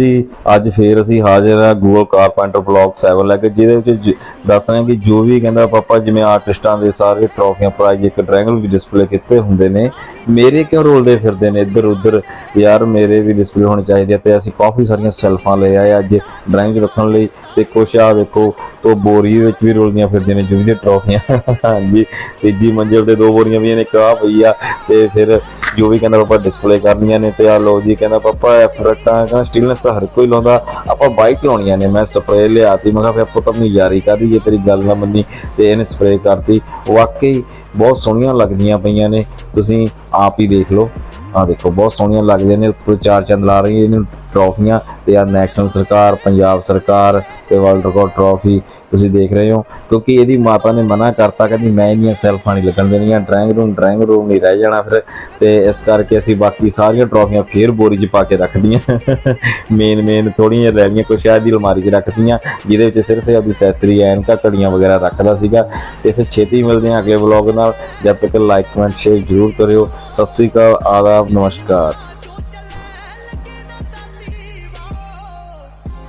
ਜੀ, ਅੱਜ ਫੇਰ ਅਸੀਂ ਹਾਜ਼ਰ ਆ ਗੂਗਲ ਕਾਰਪੈਂਟਰ ਬਲੌਗ 7 ਲੈ ਕੇ, ਜਿਹਦੇ ਵਿੱਚ ਜ- ਦੱਸ ਰਹੇ ਹਾਂ ਕਿ ਜੋ ਵੀ ਕਹਿੰਦਾ ਪਾਪਾ ਜਿਵੇਂ ਆਰਟਿਸਟਾਂ ਦੇ ਸਾਰੇ ਟਰੋਫੀਆਂ ਪ੍ਰਾਈਜ਼ ਇੱਕ ਡਰਾਇੰਗ ਵੀ ਡਿਸਪਲੇ ਕੀਤੇ ਹੁੰਦੇ ਨੇ, ਮੇਰੇ ਕਿਉਂ ਰੋਲਦੇ ਫਿਰਦੇ ਨੇ ਇੱਧਰ ਉੱਧਰ? ਯਾਰ, ਮੇਰੇ ਵੀ ਡਿਸਪਲੇ ਹੋਣੇ ਚਾਹੀਦੇ ਆ ਤੇ ਅਸੀਂ ਕਾਫੀ ਸਾਰੀਆਂ ਸੈਲਫਾਂ ਲੈ ਆਏ ਅੱਜ ਡਰਾਇੰਗ ਰੱਖਣ ਲਈ ਤੇ ਕੁਛ ਆ ਵੇਖੋ ਤੋ ਬੋਰੀ ਵਿੱਚ ਵੀ ਰੋਲਦੀਆਂ ਫਿਰਦੀਆਂ ਨੇ, ਜਿਵੇਂ ਟਰੋਫੀਆਂ ਹਾਂਜੀ, ਤੀਜੀ ਮੰਜ਼ਿਲ ਤੇ ਦੋ ਬੋਰੀਆਂ ਵੀ ਨੇ, ਇੱਕ ਆ ਪਈ ਆ ਤੇ ਫਿਰ ਜੋ ਵੀ ਕਹਿੰਦਾ ਪਾਪਾ ਡਿਸਪਲੇ ਕਰਨੀਆਂ ਨੇ ਤੇ ਆ ਲੋ ਜੀ, ਕਹਿੰਦਾ ਪਾਪਾ ਐਫਰਟਾਂ ਕਹਿੰਦਾ ਸਟੀਲਨੈਸ ਤਾਂ ਹਰ ਕੋਈ ਲਾਉਂਦਾ, ਆਪਾਂ ਬਾਈਕ ਲਾਉਣੀਆਂ ਨੇ, ਮੈਂ ਸਪਰੇਅ ਲਿਆਤੀ, ਮੈਂ ਕਿਹਾ ਫਿਰ ਪੁੱਤ ਆਪਣੀ ਯਾਰੀ ਕਾਦੀ ਜੇ ਤੇਰੀ ਗੱਲ ਨਾ ਮੰਨੀ ਤੇ ਇਹਨੇ ਸਪਰੇਅ ਕਰਤੀ। ਵਾਕਈ ਬਹੁਤ ਸੋਹਣੀਆਂ ਲੱਗਦੀਆਂ ਪਈਆਂ ਨੇ, ਤੁਸੀਂ ਆਪ ਹੀ ਦੇਖ ਲਓ। ਆ ਦੇਖੋ, ਬਹੁਤ ਸੋਹਣੀਆਂ ਲੱਗਦੀਆਂ ਨੇ, ਉੱਪਰ ਚਾਰ ਚੰਦ ਲਾ ਰਹੀ ਇਹਨੂੰ ਟਰੋਫੀਆਂ ਤੇ ਆ ਨੈਸ਼ਨਲ ਸਰਕਾਰ, ਪੰਜਾਬ ਸਰਕਾਰ ਤੇ ਵਰਲਡ ਰਿਕਾਰਡ ਟਰੋਫੀ ਤੁਸੀਂ ਦੇਖ ਰਹੇ ਹੋ, ਕਿਉਂਕਿ ਇਹਦੀ ਮਾਤਾ ਨੇ ਮਨਾ ਕਰਤਾ, ਕਹਿੰਦੀ ਮੈਂ ਇਹਦੀਆਂ ਸੈਲਫਾਂ ਨਹੀਂ ਲੱਗਣ ਦੇਣੀਆਂ ਡਰਾਇੰਗ ਰੂਮ ਡਰਾਇੰਗ ਰੂਮ ਨਹੀਂ ਰਹਿ ਜਾਣਾ ਫਿਰ, ਤੇ ਇਸ ਕਰਕੇ ਅਸੀਂ ਬਾਕੀ ਸਾਰੀਆਂ ਟਰੋਫੀਆਂ ਫੇਰ ਬੋਰੀ 'ਚ ਪਾ ਕੇ ਰੱਖਦੀਆਂ ਮੇਨ ਮੇਨ ਥੋੜੀਆਂ ਰਹਿ ਗਈਆਂ, ਕੁਛ ਸ਼ਾਇਦ ਦੀ ਅਲਮਾਰੀ 'ਚ ਰੱਖਦੀਆਂ ਜਿਹਦੇ ਵਿੱਚ ਸਿਰਫ ਇਹ ਆਪਣੀ ਐਨਕਾਂ ਘੜੀਆਂ ਵਗੈਰਾ ਰੱਖਦਾ ਸੀਗਾ, ਤੇ ਫਿਰ ਛੇਤੀ ਮਿਲਦੇ ਹਾਂ ਅਗਲੇ ਵਲੌਗ ਨਾਲ, ਜਦ ਤੱਕ ਲਾਈਕ ਕਮੈਂਟ ਸ਼ੇਅਰ ਜ਼ਰੂਰ ਕਰਿਓ, ਸਤਿ ਸ੍ਰੀ ਅਕਾਲ ਆਦਾ नमस्कार